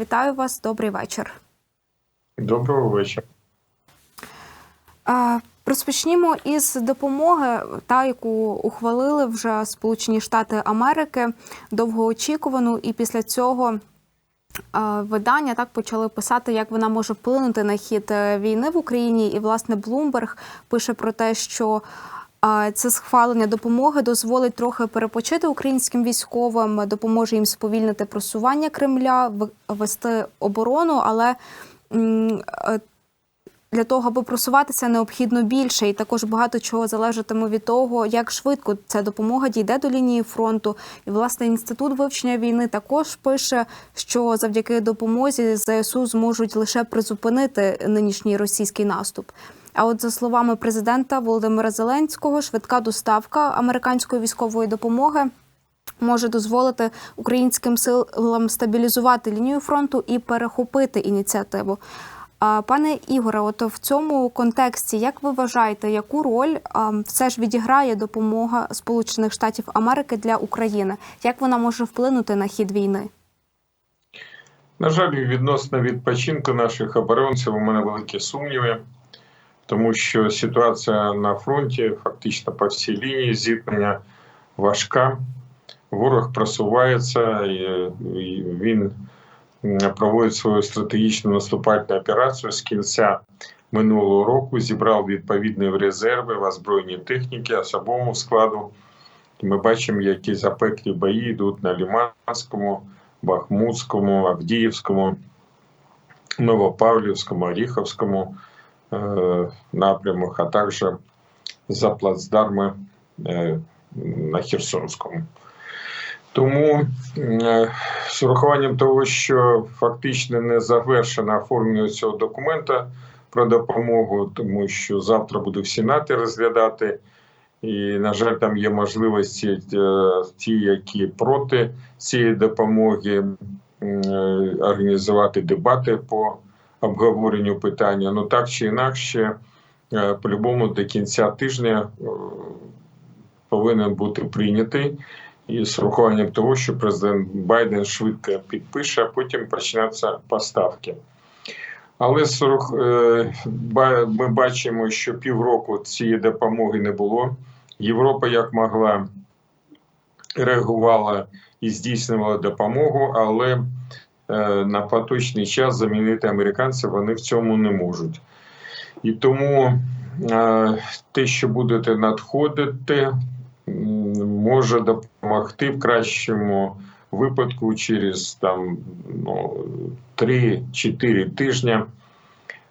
Вітаю вас, добрий вечір. Доброго вечора. Розпочнімо із допомоги, та яку ухвалили вже Сполучені Штати Америки, довгоочікувану, і після цього видання так почали писати, як вона може вплинути на хід е, війни в Україні. І власне Блумберг пише про те, що це схвалення допомоги дозволить трохи перепочити українським військовим, допоможе їм сповільнити просування Кремля, вести оборону, але е, для того, аби просуватися, необхідно більше, і також багато чого залежатиме від того, як швидко ця допомога дійде до лінії фронту. І власне інститут вивчення війни також пише, що завдяки допомозі ЗСУ зможуть лише призупинити нинішній російський наступ. А от за словами президента Володимира Зеленського, швидка доставка американської військової допомоги може дозволити українським силам стабілізувати лінію фронту і перехопити ініціативу. Пане Ігоре, от в цьому контексті, як ви вважаєте, яку роль все ж відіграє допомога Сполучених Штатів Америки для України? Як вона може вплинути на хід війни? На жаль, відносно відпочинку наших оборонців у мене великі сумніви, тому що ситуація на фронті, фактично по всій лінії зіткнення важка. Ворог просувається, і він проводить свою стратегічну наступальну операцію з кінця минулого року, зібрав відповідні резерви в озброєній техніки, особовому складу. Ми бачимо, які запеклі бої йдуть на Ліманському, Бахмутському, Авдіївському, Новопавлівському, Оріховському напрямах, а також за плацдарми е, на Херсонському. Тому е, з урахуванням того, що фактично не завершено оформлення цього документа про допомогу, тому що завтра буде в Сенаті розглядати. І, на жаль, там є можливості е, ті, які проти цієї допомоги, е, організувати дебати по обговоренню питання. Ну так чи інакше, е, по-любому до кінця тижня е, повинен бути прийнятий. І з урахуванням того, що президент Байден швидко підпише, а потім почнуться поставки. Але е, ми бачимо, що півроку цієї допомоги не було. Європа як могла реагувала і здійснювала допомогу, але на поточний час замінити американців вони в цьому не можуть. І тому е, те, що будете надходити, може допомогти в кращому випадку через там ну, 3-4 тижні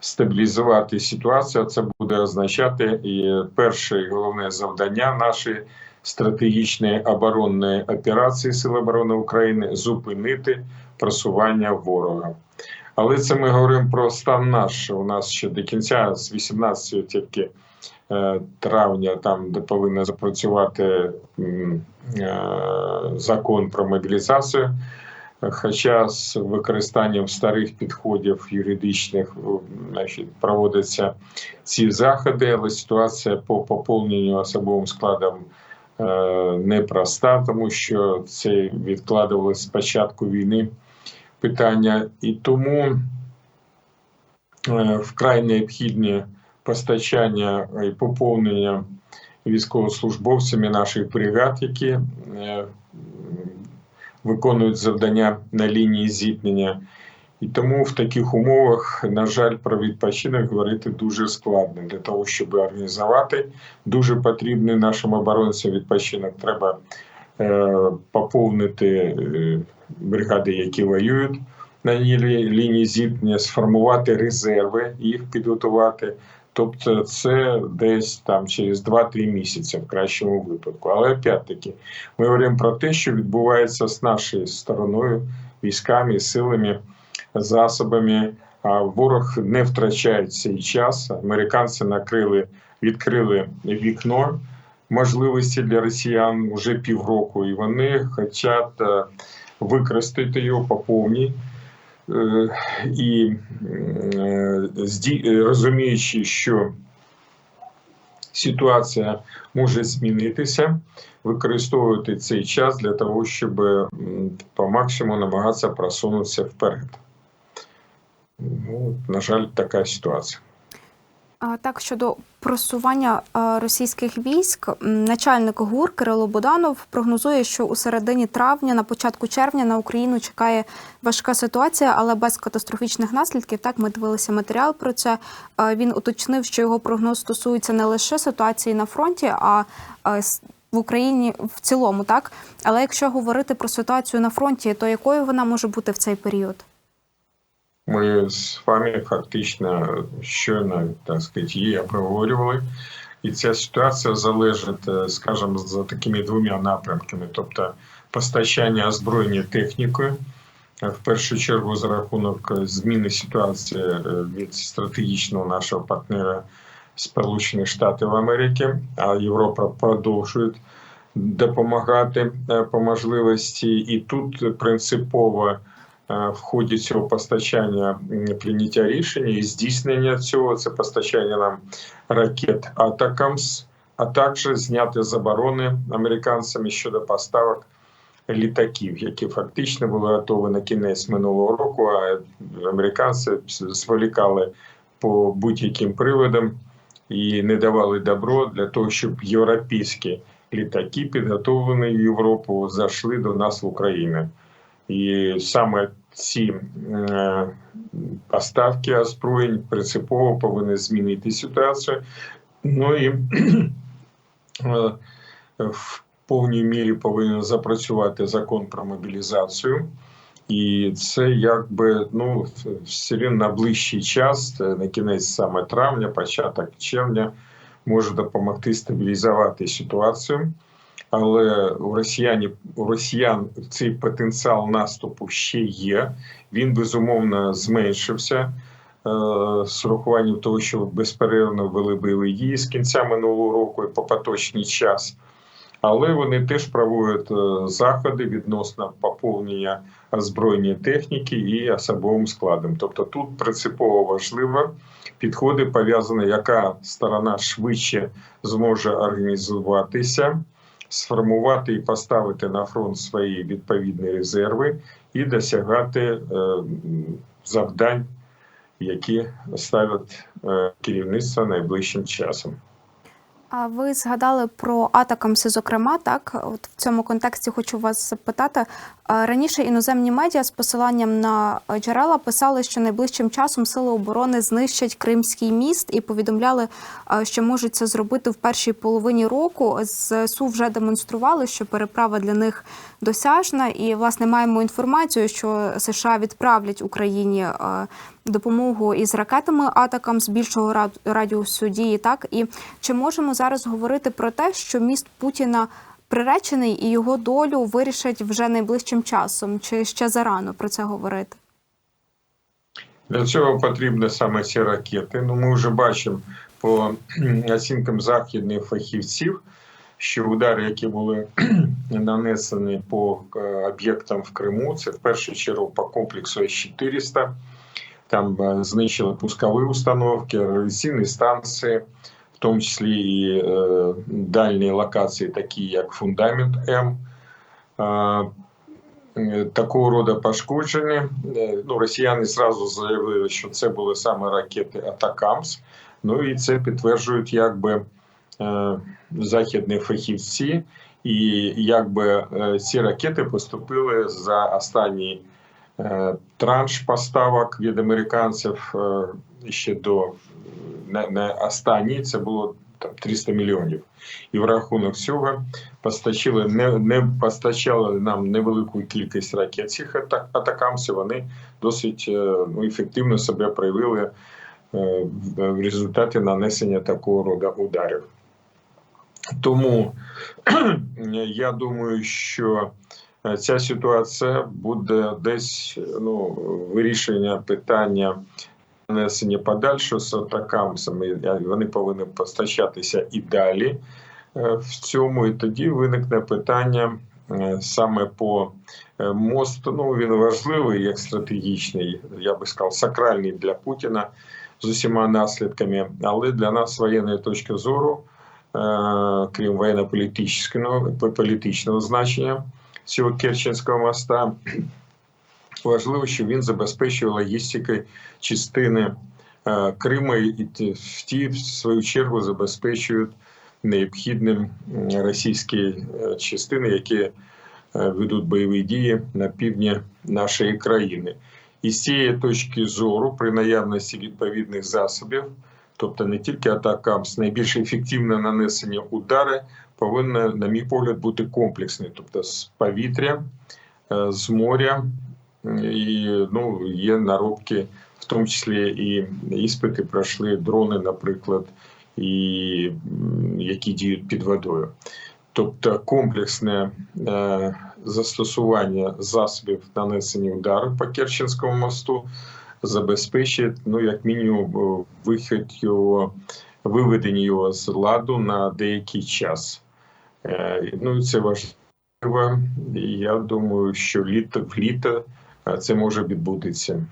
стабілізувати ситуацію. Це буде означати і перше і головне завдання нашої стратегічної оборонної операції Сил оборони України зупинити просування ворога. Але це ми говоримо про стан наш. У нас ще до кінця з 18 тільки е, травня, там де повинен запрацювати е, закон про мобілізацію. Хоча з використанням старих підходів юридичних значить, проводяться ці заходи, але ситуація по поповненню особовим складом е, непроста, тому що це відкладувалося з початку війни питання, і тому е, вкрай необхідні постачання і поповнення військовослужбовцями наших бригад, які е, виконують завдання на лінії зіткнення. І тому в таких умовах, на жаль, про відпочинок говорити дуже складно. Для того, щоб організувати дуже потрібний нашим оборонцям відпочинок, треба поповнити е, бригади, які воюють на лі- лінії зіткнення, сформувати резерви, їх підготувати. Тобто це десь там через 2-3 місяці в кращому випадку. Але опять-таки ми говоримо про те, що відбувається з нашою стороною, військами, силами, засобами. А ворог не втрачає цей час. Американці накрили, відкрили вікно можливості для росіян вже півроку, і вони хочуть е, використати його по повній. Е, І е, розуміючи, що ситуація може змінитися, використовувати цей час для того, щоб по максимуму намагатися просунутися вперед. Ну, на жаль, така ситуація. Так, щодо просування е, російських військ, начальник ГУР Кирило Буданов прогнозує, що у середині травня, на початку червня на Україну чекає важка ситуація, але без катастрофічних наслідків. Так, ми дивилися матеріал про це. Е, Він уточнив, що його прогноз стосується не лише ситуації на фронті, а е, в Україні в цілому, так. Але якщо говорити про ситуацію на фронті, то якою вона може бути в цей період? Ми з вами фактично щойно так сказати, її обговорювали. І ця ситуація залежить, е, скажімо, за такими двома напрямками: тобто постачання озброєння технікою, в першу чергу за рахунок зміни ситуації е, від стратегічного нашого партнера Сполучених Штатів Америки, а Європа продовжує допомагати е, по можливості, і тут принципово в ході цього постачання прийняття рішення і здійснення цього це постачання нам ракет Атакамс, а також зняти заборони американцями щодо поставок літаків, які фактично були готові на кінець минулого року. А американці зволікали по будь-яким приводам і не давали добро для того, щоб європейські літаки, підготовлені в Європу, зайшли до нас в Україну. І саме ці е, поставки озброєнь принципово повинні змінити ситуацію. Ну і е, в повній мірі повинен запрацювати закон про мобілізацію. І це якби ну все рівно на ближчий час, на кінець саме травня, початок червня, може допомогти стабілізувати ситуацію. Але у росіян, у росіян цей потенціал наступу ще є. Він безумовно зменшився е, з урахуванням того, що безперервно вели бойові дії з кінця минулого року і по поточний час. Але вони теж проводять е, заходи відносно поповнення озброєння техніки і особовим складом. Тобто тут принципово важливо підходи пов'язані, яка сторона швидше зможе організуватися, сформувати і поставити на фронт свої відповідні резерви і досягати е, завдань, які ставить е, керівництво найближчим часом. А ви згадали про атакамси, зокрема, так от в цьому контексті хочу вас запитати. Раніше іноземні медіа з посиланням на джерела писали, що найближчим часом сили оборони знищать Кримський міст і повідомляли, що можуть це зробити в першій половині року. ЗСУ вже демонстрували, що переправа для них досяжна, і власне маємо інформацію, що США відправлять Україні допомогу із ракетами атакам з більшого рад- радіусу дії. Так і чи можемо зараз говорити про те, що міст Путіна приречений і його долю вирішать вже найближчим часом, чи ще зарано про це говорити? Для цього потрібні саме ці ракети. Ну, ми вже бачимо по оцінкам західних фахівців, що удари, які були нанесені по е, об'єктам в Криму, це в першу чергу по комплексу С-400. Там е, знищили пускові установки, радіаційні станції, в тому числі і е, дальні локації, такі як фундамент М. Такого роду пошкодження. Е, Ну, росіяни зразу заявили, що це були саме ракети Атакамс. Ну і це підтверджують якби західні фахівці, і якби е, ці ракети поступили за останній е, транш поставок від американців е, ще до не, не останній, це було там 300 мільйонів. І в рахунок цього постачали не, не постачали нам невелику кількість ракет цих ата- атакамсів. Вони досить е, ну, ефективно себе проявили е, в результаті нанесення такого роду ударів. Тому я думаю, що е, ця ситуація буде десь ну, вирішення питання нанесення подальшого з атакамсами. Вони повинні постачатися і далі е, в цьому, і тоді виникне питання е, саме по мосту. Ну він важливий як стратегічний, я би сказав, сакральний для Путіна з усіма наслідками, але для нас воєнної точки зору, крім воєнно-політичного політичного значення цього Керченського моста. важливо, що він забезпечує логістики частини е, Криму і в ті, в свою чергу, забезпечують необхідним російські е, частини, які е, ведуть бойові дії на півдні нашої країни. І з цієї точки зору, при наявності відповідних засобів, тобто не тільки атакам, найбільш ефективне нанесення удари повинно, на мій погляд, бути комплексне, тобто з повітря, е, з моря, і ну, є наробки, в тому числі і іспити пройшли дрони, наприклад, і які діють під водою. Тобто комплексне е, застосування засобів нанесення удару по Керченському мосту забезпечить, ну, як мінімум, е, вихід його, виведення його з ладу на деякий час. Е, ну, це важливо. Я думаю, що літо в літо е, це може відбутися.